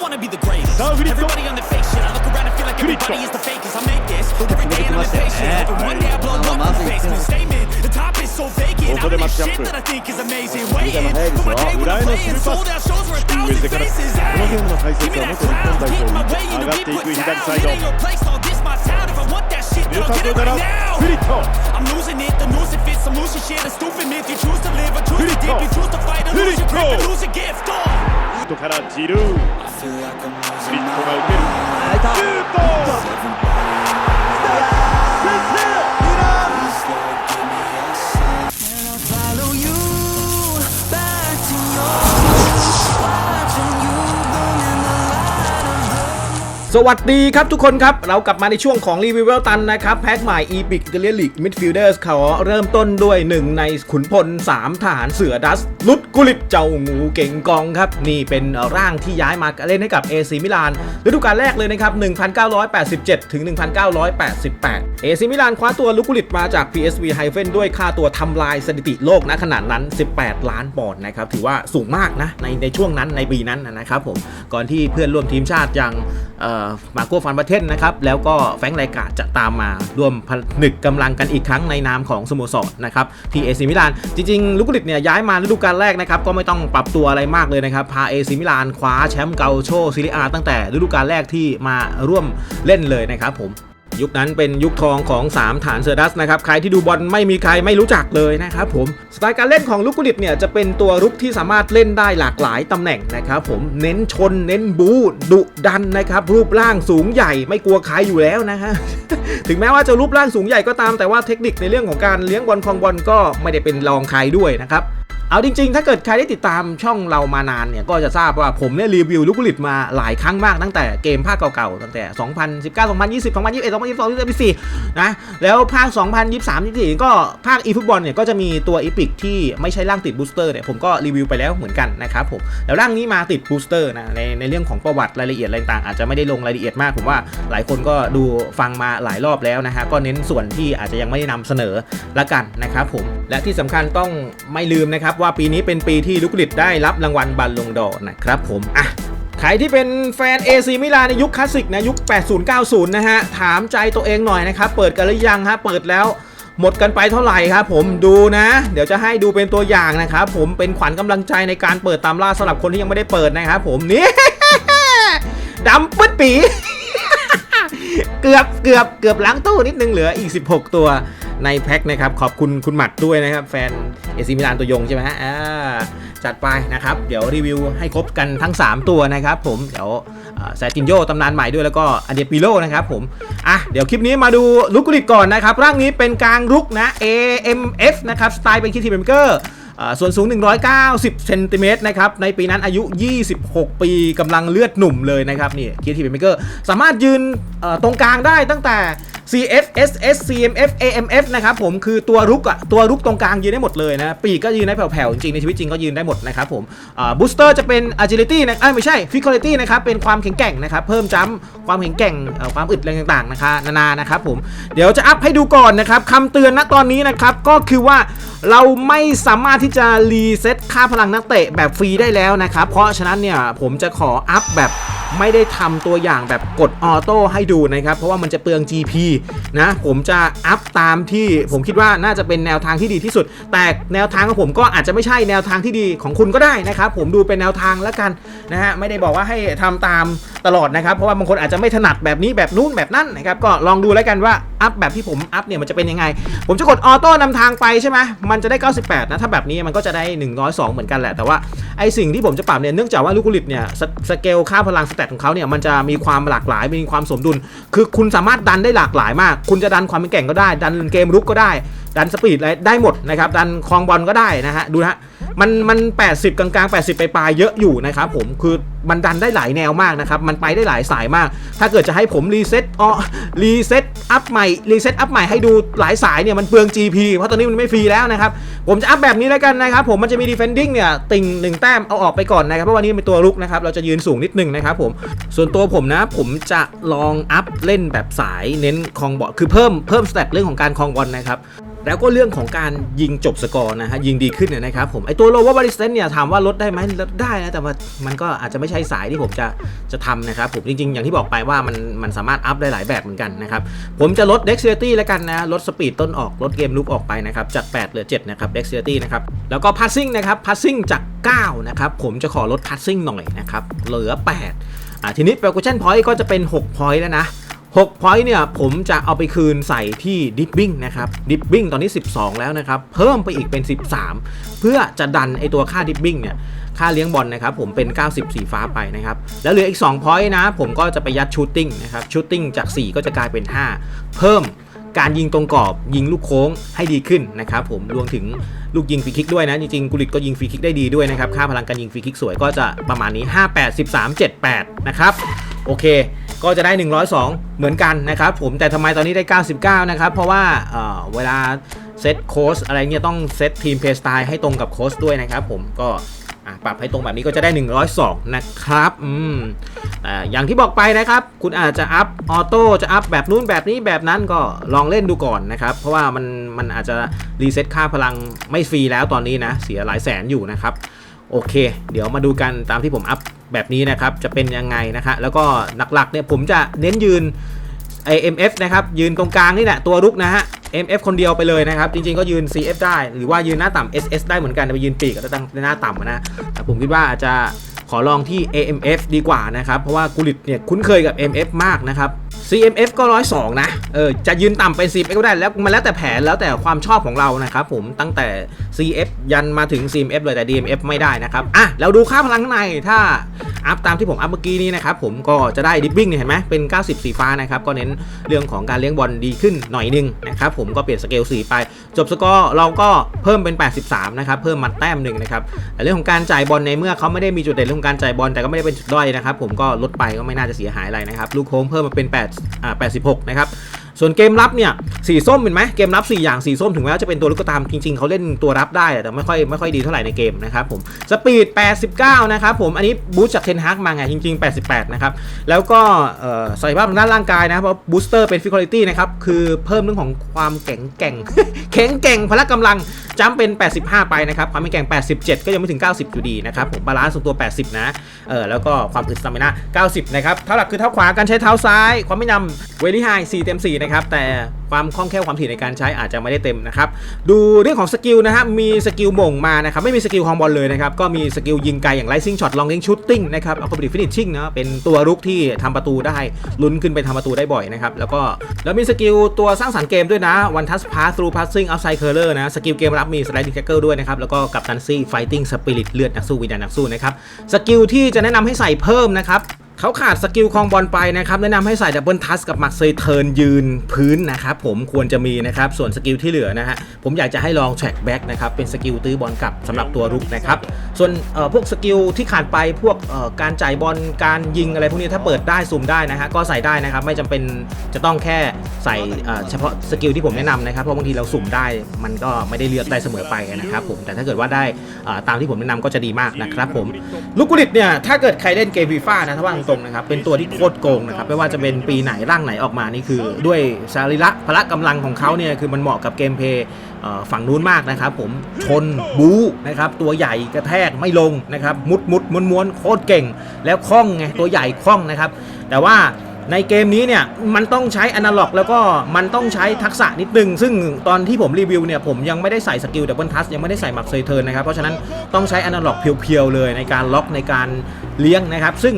wanna be the greatest. Everybody on the fake shit. I look around and feel like everybody is the fakest. I make this. Every day I'm impatient. Hoping one day I blow up in the basement. Statement. The top is so vacant. I make shit that I think is amazing. Waiting for my day when I'm playing. Sold out shows for a thousand faces. Give me that crowd. Keep my way into people town. It ain't your place. All this my town. If I want that shit, then I'll get it right now. I'm losing it. The news it fits. I'm losing shit. A stupid myth. You choose to live or choose to dip. You choose to fight or lose your grip and lose a gift. Oh. フリットからジルー。フ I feel like I'm リットが受ける。シュート。先制 วัสดีครับทุกคนครับ เรากลับมาในช่วงของรีวิวเวลตันนะครับ แพ็กใหม่ e p i c เ t ลีกมิดฟิลเดอร์ขอเริ่มต้นด้วยหนึ่งในขุนพล3ทหารเสือดัส ลุดกุลิตเจ้างูเก่งกองครับ นี่เป็นร่างที่ย้ายมาเล่นให้กับ AC มิลานฤดูกาลแรกเลยนะครับ 1987 ถึง 1988 AC มิลานคว้าตัวลุกกุลิตมาจาก PSV ไฮเฟนด้วยค่าตัวทำลายสถิติโลกณขนาดนั้น 18 ล้านปอนด์นะครับถือว่าสูงมากนะในในช่วงนั้นในปีนั้นนะครับผมก่อนที่เพื่อนร่วมทีมชาติอย่างเอ่อมาโกฟันประเทศนะครับ แล้วก็แฟงไรกาจะตามมาร่วมผนึกกำลังกันอีกครั้งในนามของสโมสรนะครับที่เอซิมิลาน จริงๆ ลูกกุลิตเนี่ยย้ายมาฤดูกาลแรกนะครับ ก็ไม่ต้องปรับตัวอะไรมากเลยนะครับ พาเอซิมิลานคว้าแชมป์เกาโชซิลิอาตั้งแต่ฤดูกาลแรกที่มาร่วมเล่นเลยนะครับผม ยุคนั้นเป็นยุคทองของ 3 ฐานเซอร์ดัสนะครับ ใครที่ดูบอลไม่มีใครไม่รู้จักเลยนะครับผม สไตล์การเล่นของลูกกุลิตเนี่ยจะเป็นตัวรุกที่สามารถเล่นได้หลากหลายตำแหน่งนะครับผม เน้นชน เน้นบูดุดันนะครับ รูปร่างสูงใหญ่ไม่กลัวใครอยู่แล้วนะฮะ ถึงแม้ว่าจะรูปร่างสูงใหญ่ก็ตาม แต่ว่าเทคนิคในเรื่องของการเลี้ยงบอลครองบอลก็ไม่ได้เป็นรองใครด้วยนะครับ เอาจริงๆ ถ้าเกิดใครได้ติดตามช่องเรามานานเนี่ย ก็จะทราบว่าผมเนี่ยรีวิวลูกกลิตมาหลายครั้งมากตั้งแต่เกมภาคเก่าๆ ตั้งแต่ 2019 2020 2021 2022 2024 นะ แล้วภาค 2023 24 ก็ภาค eFootball เนี่ย ก็จะมีตัวอีพิกที่ไม่ใช่ร่างติดบูสเตอร์เนี่ย ผมก็รีวิวไปแล้วเหมือนกันนะครับผม แล้วร่างนี้มาติดบูสเตอร์นะ ในในเรื่องของประวัติรายละเอียดอะไรต่างๆอาจจะไม่ได้ลงรายละเอียดมาก ผมว่าหลายคนก็ดูฟังมาหลายรอบแล้วนะฮะ ก็เน้นส่วนที่อาจจะยังไม่ได้นำเสนอละกันนะครับผม และที่สำคัญต้องไม่ลืมนะครับว่าปีนี้เป็นปีที่ลูกลิตได้รับรางวัลบัลลงดอนะครับผมอะใครที่เป็นแฟน AC มิลานในยุคคลาสสิกนะยุค 80-90 นะฮะ ถามใจตัวเองหน่อยนะครับ เปิดกันหรือยังฮะ เปิดแล้วหมดกันไปเท่าไหร่ครับผมดูนะ เดี๋ยวจะให้ดูเป็นตัวอย่างนะครับผมเป็นขวัญกำลังใจในการเปิดตามล่าสำหรับคนที่ยังไม่ได้เปิดนะครับผมนี่ดำปึ๊ดปี เกือบเกือบเกือบล้างตู้นิดนึงเหลืออีก 16 ตัว ในแพ็คนะครับ ขอบคุณคุณหมัดด้วยนะครับ แฟนเอซิมิลานตัวยงใช่ไหมฮะจัดไปนะครับ เดี๋ยวรีวิวให้ครบกันทั้ง 3 ตัวนะครับผมเดี๋ยวแซตินโยตำนานใหม่ด้วยแล้วก็อเดปิโลนะครับผมอะเดี๋ยวคลิปนี้มาดูลุกกุลิตก่อนนะครับ ร่างนี้เป็นกลางรุกนะ AMF นะครับสไตล์เป็นคิทีเบมเกอร์ส่วนสูง 190 เซนติเมตรนะครับ ในปีนั้นอายุ 26 ปีกำลังเลือดหนุ่มเลยนะครับนี่คีทีเบเมเกอร์ สามารถยืนตรงกลางได้ตั้งแต่ CF SS CMF AMF นะครับผมคือตัวรุกอะตัวรุกตรงกลางยืนได้หมดเลยนะปีกก็ยืนได้แผ่วๆจริงๆในชีวิตจริงก็ยืนได้หมดนะครับผมบูสเตอร์จะเป็น agility นะเอ้ไม่ใช่ physicality นะครับเป็นความแข็งแกร่งนะครับเพิ่มจัมความแข็งแกร่งความอึดอะไรต่างๆนะคะนานานะครับผมเดี๋ยวจะอัพให้ดูก่อนนะครับคำเตือนณตอนนี้นะครับก็คือว่าเราไม่สามารถที่จะรีเซ็ตค่าพลังนักเตะแบบฟรีได้แล้วนะครับเพราะฉะนั้นเนี่ยผมจะขออัพแบบไม่ได้ทำตัวอย่างแบบกดออโต้ให้ดูนะครับ เพราะว่ามันจะเปลือง GP นะผมจะอัพตามที่ผมคิดว่าน่าจะเป็นแนวทางที่ดีที่สุด แต่แนวทางของผมก็อาจจะไม่ใช่แนวทางที่ดีของคุณก็ได้นะครับ ผมดูเป็นแนวทางแล้วกันนะฮะไม่ได้บอกว่าให้ทำตาม ตลอดนะครับ เพราะว่าบางคนอาจจะไม่ถนัดแบบนี้แบบนู้นแบบนั้นนะครับ ก็ลองดูแล้วกันว่าอัพแบบที่ผมอัพเนี่ยมันจะเป็นยังไง ผมจะกดออโต้นำทางไปใช่ไหมมันจะได้ 98 นะ ถ้าแบบนี้มันก็จะได้ 102 เหมือนกันแหละ แต่ว่าไอสิ่งที่ผมจะปรับเนี่ย เนื่องจากว่าลูกกุลิตเนี่ยสสเกลค่าพลังสเตตของเขาเนี่ย มันจะมีความหลากหลาย มีความสมดุล คือคุณสามารถดันได้หลากหลายมาก คุณจะดันความเป็นแก่งก็ได้ ดันเกมรุกก็ได้ ดันสปีดอะไรได้หมดนะครับ ดันคลองบอลก็ได้นะฮะ ดูนะฮะ มันมัน80 กลางๆ 80 ไปปลายๆเยอะอยู่นะครับผมคือมันดันได้หลายแนวมากนะครับ มันไปได้หลายสายมาก ถ้าเกิดจะให้ผมรีเซ็ตอ๋อรีเซ็ตอัพใหม่รีเซ็ตอัพใหม่ให้ดูหลายสายเนี่ยมันเปลือง GP เพราะตอนนี้มันไม่ฟรีแล้วนะครับ ผมจะอัพแบบนี้แล้วกันนะครับ ผมมันจะมี defending เนี่ยติ่งหนึ่งแต้มเอาออกไปก่อนนะครับเพราะวันนี้เป็นตัวลุกนะครับเราจะยืนสูงนิดนึงนะครับผมส่วนตัวผมนะผมจะลองอัพเล่นแบบสายเน้นคองบอลคือเพิ่มเพิ่มสเตตเรื่องของการคองบอลนะครับแล้วก็เรื่องของการยิงจบสกอร์นะฮะยิงดีขึ้นเนี่ยนะครับผมไอตัว lower resistance เนี่ยถามว่าลดได้ไหมลดได้นะแต่ว่ามันก็อาจจะไม่ใช่สายที่ผมจะจะทำนะครับผมจริงๆ อย่างที่บอกไปว่ามันมันสามารถอัพได้หลายแบบเหมือนกันนะครับผมจะลด dexterity แล้วกันนะลดสปีดต้นออกลดเกมลุกออกไปนะครับจาก 8 เหลือ 7 นะครับ dexterity นะครับแล้วก็ passing นะครับ passing จาก 9 นะครับผมจะขอลด passing หน่อยนะครับเหลือ 8อ่าทีนี้ percussion point ก็จะเป็น 6 point แล้วนะ 6 point เนี่ยผมจะเอาไปคืนใส่ที่ dipping นะครับ dipping ตอนนี้ 12 แล้วนะครับ เพิ่มไปอีกเป็น 13 เพื่อจะดันไอตัวค่า dipping เนี่ยค่าเลี้ยงบอลนะครับผมเป็น 90 สีฟ้าไปนะครับ แล้วเหลืออีก 2 point นะ ผมก็จะไปยัด shooting นะครับ shooting จาก 4 ก็จะกลายเป็น 5 เพิ่มการยิงตรงกรอบยิงลูกโค้งให้ดีขึ้นนะครับผมรวมถึงลูกยิงฟรีคิกด้วยนะ จริงๆกุลิตก็ยิงฟรีคิกได้ดีด้วยนะครับค่าพลังการยิงฟรีคิกสวยก็จะประมาณนี้ 58 13 78 นะครับ โอเค ก็จะได้ 102 เหมือนกันนะครับผมแต่ทำไมตอนนี้ได้ 99 นะครับ เพราะว่าเเวลาเซตโค้ชอะไรเงี้ยต้องเซตทีมเพย์สไตล์ให้ตรงกับโค้ชด้วยนะครับผมก็ปรับให้ตรงแบบนี้ก็จะได้ 102 นะครับ อืมแต่อย่างที่บอกไปนะครับ คุณอาจจะอัพออโต้จะอัพแบบนู้นแบบนี้แบบนั้นก็ลองเล่นดูก่อนนะครับ เพราะว่ามันมันอาจจะรีเซ็ตค่าพลังไม่ฟรีแล้วตอนนี้นะ เสียหลายแสนอยู่นะครับ โอเค เดี๋ยวมาดูกันตามที่ผมอัพแบบนี้นะครับ จะเป็นยังไงนะคะแล้วก็หลักๆเนี่ยผมจะเน้นยืน AMF นะครับ ยืนตรงกลางนี่แหละตัวรุกนะฮะ MF คนเดียวไปเลยนะครับ จริงๆก็ยืน CF ได้ หรือว่ายืนหน้าต่ำ SS ได้เหมือนกันไปยืนปีกก็ตั้งหน้าต่ำนะแต่ผมคิดว่าอาจจะขอลองที่ AMF ดีกว่านะครับ เพราะว่ากุลิตเนี่ยคุ้นเคยกับ MF มากนะครับ CMF ก็102นะ เออ จะยืนต่ำเป็น CMF ก็ได้ แล้วมันแล้วแต่แผนแล้วแต่ความชอบของเรานะครับผม ตั้งแต่ CF ยันมาถึง CMF เลยแต่ DMF ไม่ได้นะครับ อะแล้วดูค่าพลังข้างใน ถ้าอัพตามที่ผมอัพเมื่อกี้นี้นะครับ ผมก็จะได้ดิปปิ้งเนี่ยเห็นไหมเป็น 90 สีฟ้านะครับ ก็เน้นเรื่องของการเลี้ยงบอลดีขึ้นหน่อยนึงนะครับ ผมก็เปลี่ยนสเกลสีไป จบสกอร์เราก็เพิ่มเป็น 83 นะครับ เพิ่มมาแต้มหนึ่งนะครับ เรื่องของการจ่ายบอลในเมื่อเขาไม่ได้มีจุดเด่นเรื่องการจ่ายบอลแต่ก็ไม่ได้เป็นจุดด้อยนะครับ ผมก็ลดไปก็ไม่น่าจะเสียหายอะไรนะครับ ลูกโค้งเพิ่มมาเป็น8อ่า86 นะครับ ส่วนเกมรับเนี่ยสีส้มเห็นไหมเกมรับ 4 อย่างสีส้มถึงแม้ว่าจะเป็นตัวลูกก็ตามจริง ๆเขาเล่นตัวรับได้แต่ไม่ค่อยไม่ค่อยดีเท่าไหร่ในเกมนะครับผมสปีด 89 นะครับผมอันนี้บูสต์จากเทนฮากมาไงจริง ๆ 88 นะครับ แล้วก็เอ่อศักยภาพทางด้านร่างกายนะเพราะบูสเตอร์เป็นฟิคอลิตี้นะครับ คือเพิ่มเรื่องของความแข็งแกร่งแข็งแกร่งพละกำลัง จ้ำเป็น 85 ไปนะครับความแข็งแกร่ง 87 ก็ยังไม่ถึง 90 อยู่ดีนะครับผมบาลานซ์ส่วนตัว 80 นะเออแล้วก็ความอึดสตามินา90 นะครับเท้าหลักคือเท้าขวาการใช้เท้าซ้าย ความไม่นำเวลี่ไฮ4เต็ม4นะครับแต่ความคล่องแคล่วความถี่ในการใช้อาจจะไม่ได้เต็มนะครับดูเรื่องของสกิลนะฮะมีสกิลหม่งมานะครับไม่มีสกิลคองบอลเลยนะครับก็มีสกิลยิงไกลอย่างไลซิ่งช็อตลองเลงชูตติ้งนะครับเอาคอมบิฟินิชชิ่งนะเป็นตัวรุกที่ทำประตูได้ลุ้นขึ้นไปทำประตูได้บ่อยนะครับแล้วก็แล้วมีสกิลตัวสร้างสรรค์เกมด้วยนะวันทัสพาส through passing outside curler นะสกิลเกมรับมีสไลดิ้งแท็กเกิลด้วยนะครับแล้วก็กับตันซี่ไฟติ้งสปิริตเลือดนักสู้วิญญาณนักสู้นะครับสกิลที่จะแนะนำให้ใส่เพิ่มนะครับ เขาขาดสกิลคลองบอลไปนะครับแนะนำให้ใส่ดับเบิลทัสกับหมักเซยเทิร์นยืนพื้นนะครับผมควรจะมีนะครับส่วนสกิลที่เหลือนะฮะผมอยากจะให้ลองแทร็กแบ็กนะครับเป็นสกิลตื้อบอลกลับสำหรับตัวรุกนะครับส่วนเอ่อพวกสกิลที่ขาดไปพวกเอ่อการจ่ายบอลการยิงอะไรพวกนี้ถ้าเปิดได้ซูมได้นะฮะก็ใส่ได้นะครับไม่จำเป็นจะต้องแค่ใส่เอ่อเฉพาะสกิลที่ผมแนะนำนะครับเพราะบางทีเราสุ่มได้มันก็ไม่ได้เลือกได้เสมอไปนะครับผมแต่ถ้าเกิดว่าได้อ่อตามที่ผมแนะนำก็จะดีมากนะครับผมลูกกุลิตเนี่ยถ้าเกิดใครเล่นเกมฟีฟ่านะถ้าว่าตรงๆนะครับ เป็นตัวที่โคตรโกงนะครับ ไม่ว่าจะเป็นปีไหนร่างไหนออกมานี่คือ ด้วยสรีระพละกำลังของเขาเนี่ยคือมันเหมาะกับเกมเพย์ฝั่งนู้นมากนะครับ ผมชนบู๊นะครับตัวใหญ่กระแทกไม่ลงนะครับมุดมุดม้วนม้วนโคตรเก่ง แล้วคล่องไงตัวใหญ่คล่องนะครับ แต่ว่า ในเกมนี้เนี่ยมันต้องใช้อนาล็อก แล้วก็มันต้องใช้ทักษะนิดนึง ซึ่งตอนที่ผมรีวิวเนี่ยผมยังไม่ได้ใส่สกิลดับเบิลทัสยังไม่ได้ใส่หมักเซยเทิร์นนะครับ เพราะฉะนั้นต้องใช้อนาล็อกเพียวๆเลยในการล็อกในการเลี้ยงนะครับ ซึ่ง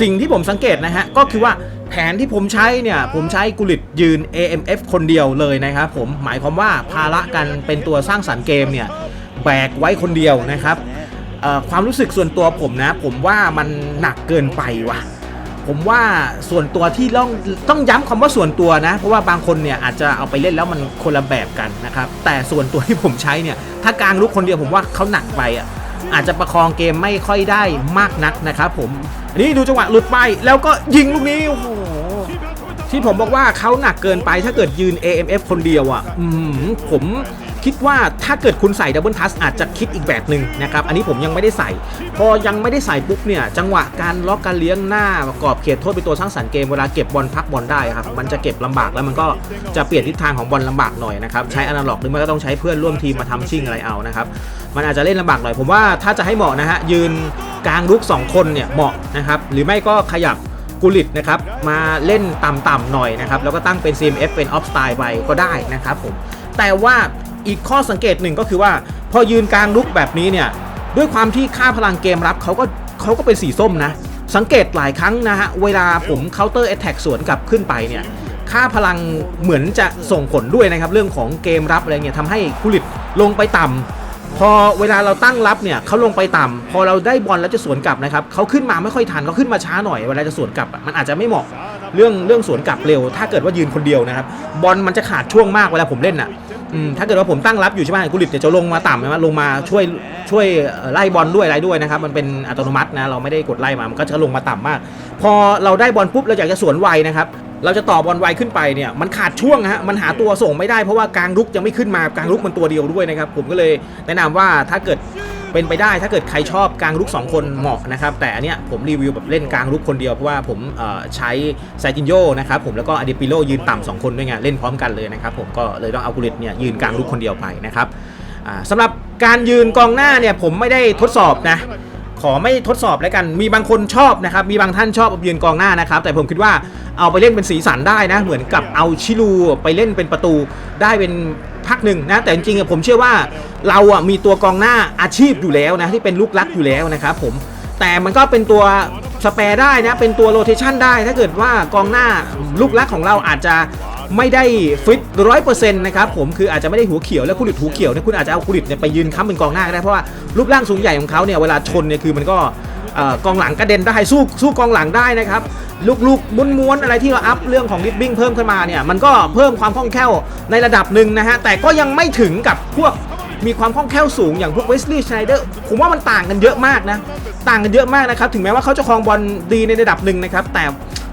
สิ่งที่ผมสังเกตนะฮะก็คือว่าแผนที่ผมใช้เนี่ยผมใช้กุลิตยืน AMF คนเดียวเลยนะครับผมหมายความว่าภาระกันเป็นตัวสร้างสรรค์เกมเนี่ยแบกไว้คนเดียวนะครับความรู้สึกส่วนตัวผมนะ ผมว่ามันหนักเกินไปว่ะ ผมว่าส่วนตัวที่ต้องต้องย้ำคำว่าส่วนตัวนะ เพราะว่าบางคนเนี่ยอาจจะเอาไปเล่นแล้วมันคนละแบบกันนะครับ แต่ส่วนตัวที่ผมใช้เนี่ย ถ้ากลางลุกคนเดียวผมว่าเขาหนักไปอะอาจจะประคองเกมไม่ค่อยได้มากนักนะครับผมอันนี้ดูจังหวะหลุดไปแล้วก็ยิงลูกนี้โอ้โหที่ผมบอกว่าเขาหนักเกินไปถ้าเกิดยืน AMF คนเดียวอะผม คิดว่าถ้าเกิดคุณใส่ดับเบิลทัสอาจจะคิดอีกแบบหนึ่งนะครับ อันนี้ผมยังไม่ได้ใส่ พอยังไม่ได้ใส่ปุ๊บเนี่ย จังหวะการล็อกการเลี้ยงหน้ากระกอบเขตโทษเป็นตัวสร้างสรรค์เกมเวลาเก็บบอลพักบอลได้ครับ มันจะเก็บลำบากแล้วมันก็จะเปลี่ยนทิศทางของบอลลำบากหน่อยนะครับ ใช้อนาล็อกหรือไม่ก็ต้องใช้เพื่อนร่วมทีมมาทำชิ่งอะไรเอานะครับมันอาจจะเล่นลำบากหน่อยผมว่าถ้าจะให้เหมาะนะฮะยืนกลางลุก2 คนเนี่ยเหมาะนะครับหรือไม่ก็ขยับกุลิตนะครับมาเล่นต่ำๆหน่อยนะครับแล้วก็ตั้งเป็น CMF เป็นออฟสไตล์ไปก็ได้นะครับผมแต่ว่า อีกข้อสังเกตหนึ่งก็คือว่า พอยืนกลางลุกแบบนี้เนี่ย ด้วยความที่ค่าพลังเกมรับเขาก็เขาก็เป็นสีส้มนะ สังเกตหลายครั้งนะฮะ เวลาผมเคาน์เตอร์แอตแทกสวนกลับขึ้นไปเนี่ย ค่าพลังเหมือนจะส่งผลด้วยนะครับ เรื่องของเกมรับอะไรเงี้ยทำให้กุลิตลงไปต่ำพอเวลาเราตั้งรับเนี่ยเขาลงไปต่ำพอเราได้บอลแล้วจะสวนกลับนะครับเขาขึ้นมาไม่ค่อยทันเขาขึ้นมาช้าหน่อยเวลาจะสวนกลับมันอาจจะไม่เหมาะเรื่องเรื่องสวนกลับเร็ว ถ้าเกิดว่ายืนคนเดียวนะครับ บอลมันจะขาดช่วงมากเวลาผมเล่นอะ อืมถ้าเกิดว่าผมตั้งรับอยู่ใช่ไหมกุลิบเดี๋ยจะลงมาต่ำใช่ไหมลงมาช่วยช่วยไล่บอลด้วยอะไรด้วยนะครับ มันเป็นอัตโนมัตินะเราไม่ได้กดไล่มามันก็จะลงมาต่ำมาก พอเราได้บอลปุ๊บเราอยากจะสวนไวนะครับเราจะต่อบอลไวขึ้นไปเนี่ยมันขาดช่วงฮะมันหาตัวส่งไม่ได้เพราะว่ากลางลุกยังไม่ขึ้นมากลางลุกมันตัวเดียวด้วยนะครับ ผมก็เลยแนะนำว่าถ้าเกิด เป็นไปได้ถ้าเกิดใครชอบกลางลุก 2 คนเหมาะนะครับ แต่อันเนี้ยผมรีวิวแบบเล่นกลางลุกคนเดียว เพราะว่าผมใช้ไซจินโยนะครับผมแล้วก็อเดปิโลยืนต่ำสองคนด้วยไงเล่นพร้อมกันเลยนะครับผมก็เลยต้องเอากุลิตเนี่ยยืนกลางลุกคนเดียวไปนะครับสำหรับการยืนกองหน้าเนี่ยผมไม่ได้ทดสอบนะขอไม่ทดสอบแล้วกันมีบางคนชอบนะครับมีบางท่านชอบยืนกองหน้านะครับแต่ผมคิดว่า เอาไปเล่นเป็นสีสันได้นะ เหมือนกับเอาชิลูไปเล่นเป็นประตูได้เป็นพักหนึ่งนะแต่จริงๆผมเชื่อว่าเราอะมีตัวกองหน้าอาชีพอยู่แล้วนะที่เป็นลูกรักอยู่แล้วนะครับผมแต่มันก็เป็นตัวสเปรได้นะเป็นตัวโรเทชันได้ ถ้าเกิดว่ากองหน้าลูกรักของเราอาจจะไม่ได้ฟิตร้อยเปอร์เซ็นต์นะครับผมคืออาจจะไม่ได้หัวเขียวแล้วคุณหลิดหัวเขียวเนี่ยคุณอาจจะเอาคุณหลิดเนี่ยไปยืนค้ำเป็นกองหน้าก็ได้เพราะว่ารูปร่างสูงใหญ่ของเขาเนี่ยเวลาชนเนี่ยคือมันก็ กองหลังกระเด็นได้สู้สู้กองหลังได้นะครับลูกๆม้วนๆอะไรที่เราอัพเรื่องของดิฟบิ้งเพิ่มขึ้นมาเนี่ยมันก็เพิ่มความคล่องแคล่วในระดับหนึ่งนะฮะแต่ก็ยังไม่ถึงกับพวกมีความคล่องแคล่วสูงอย่างพวกเวสลีย์ชไนเดอร์ผมว่ามันต่างกันเยอะมากนะต่างกันเยอะมากนะครับถึงแม้ว่าเขาจะครองบอลดีในระดับหนึ่งนะครับแต่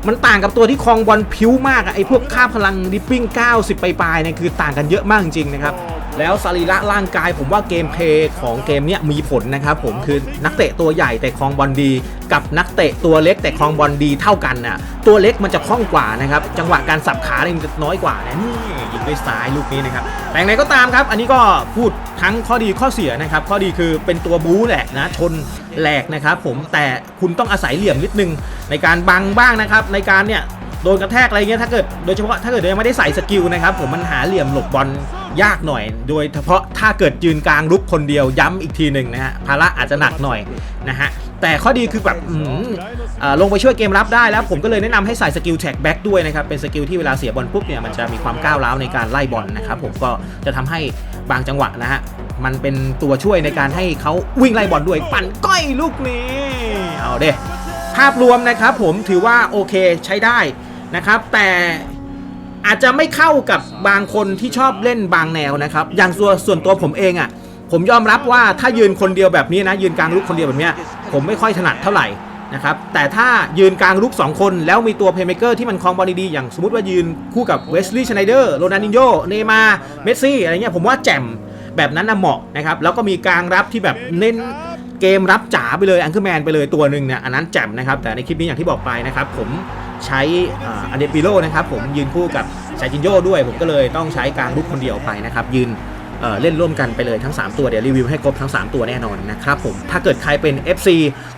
มันต่างกับตัวที่ครองบอลพิ้วมากอะไอ้พวกค่าพลังดิฟบิ้ง 90ไปปลายๆเนี่ยคือต่างกันเยอะมากจริงๆนะครับ แล้วสรีระร่างกายผมว่าเกมเพลย์ของเกมเนี้ยมีผลนะครับผมคือนักเตะตัวใหญ่แต่ครองบอลดี กับนักเตะตัวเล็กแต่ครองบอลดีเท่ากันน่ะตัวเล็กมันจะคล่องกว่านะครับจังหวะการสับขาเนี่ยมันจะน้อยกว่านะนี่ยิงด้วยซ้ายลูกนี้นะครับแต่อย่างไรก็ตามครับ อันนี้ก็พูดทั้งข้อดีข้อเสียนะครับข้อดีคือเป็นตัวบู๊แหละนะชนแหลกนะครับผมแต่คุณต้องอาศัยเหลี่ยมนิดนึงในการบังบ้างนะครับในการเนี่ย โดนกระแทกอะไรเงี้ยถ้าเกิดโดยเฉพาะถ้าเกิดยังไม่ได้ใส่สกิลนะครับผมมันหาเหลี่ยมหลบบอลยากหน่อย โดยเฉพาะถ้าเกิดยืนกลางลุกคนเดียวย้ำอีกทีหนึ่งนะฮะภาระอาจจะหนักหน่อยนะฮะแต่ข้อดีคือแบบอืมลงไปช่วยเกมรับได้แล้ว ผมก็เลยแนะนำให้ใส่สกิลแท็กแบ็กด้วยนะครับเป็นสกิลที่เวลาเสียบอลปุ๊บเนี่ยมันจะมีความก้าวร้าวในการไล่บอลนะครับผมก็จะทำให้บางจังหวะนะฮะมันเป็นตัวช่วยในการให้เขาวิ่งไล่บอลด้วยปั่นก้อยลูกนี้เอาเด้ภาพรวมนะครับผมถือว่าโอเคใช้ได้ นะครับ แต่อาจจะไม่เข้ากับบางคนที่ชอบเล่นบางแนวนะครับ อย่างส่วนส่วนตัวผมเองอะ่ะ ผมยอมรับว่าถ้ายืนคนเดียวแบบนี้นะยืนกลางลุกคนเดียวแบบนี้ผมไม่ค่อยถนัดเท่าไหร่นะครับแต่ถ้ายืนกลางลุก 2 คนแล้วมีตัวเพย์เมเกอร์ที่มันคลองบอลดีๆอย่างสมมติว่ายืนคู่กับเวสลีย์ชไนเดอร์โรนัลดินโญเนมาเมสซี่อะไรเงี้ยผมว่าแจ่มแบบนั้นนะเหมาะนะครับแล้วก็มีกลางรับที่แบบเน้น เกมรับจ๋าไปเลยอังเ r อร์แมนไปเลยตัวหนึ่งเนี่ยอันนั้นแจ่มนะครับ แต่ในคลิปนี้อย่างที่บอกไปนะครับ ผมใช้อันเดปิโลนะครับ ผมยืนคู่กับชายจินโยด้วย ผมก็เลยต้องใช้กลางลุกคนเดียวไปนะครับ ยืน เออเล่นร่วมกันไปเลยทั้ง 3 ตัวเดี๋ยวรีวิวให้ครบทั้ง 3 ตัวแน่นอนนะครับผมถ้าเกิดใครเป็น FC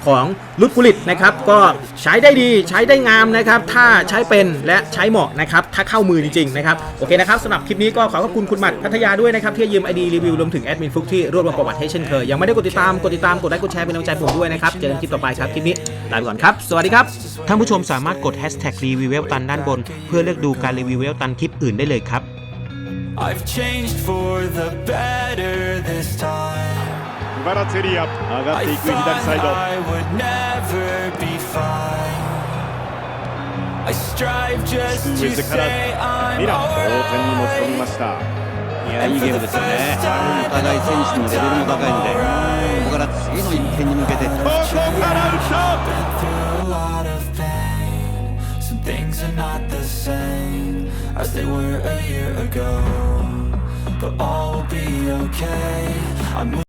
ของลุดกุลิตนะครับก็ใช้ได้ดีใช้ได้งามนะครับถ้าใช้เป็นและใช้เหมาะนะครับถ้าเข้ามือจริงๆนะครับโอเคนะครับสำหรับคลิปนี้ก็ขอขอบคุณคุณหมัดพัทยาด้วยนะครับที่ยืมไอดีรีวิวรวมถึงแอดมินฟุกที่รวบรวมประวัติให้เช่นเคยยังไม่ได้กดติดตามกดติดตามกดไลค์กดแชร์เป็นกำลังใจผมด้วยนะครับเจอกันคลิปต่อไปครับคลิปนี้ลาไปก่อนครับสวัสดีครับท่านผู้ชมสามารถกด hashtag รีวิวเวลตันด้านบน เพื่อเลือกดูการรีวิวเวลตันคลิปอื่นได้เลยครับ I've changed for the better this time. グバラツェリア上がっ I ていく左 thought サイド I would never be fine. I strive just ツー to ウェズから say I'm ミラン同点に持ち込み alright. ましたいやいいゲームですよね。お互い選手のレベルも高いので、ここから次の1点に向けて。ここから打った through a lot of pain. Some things are not the same as they were a year ago. but all will be okay. I move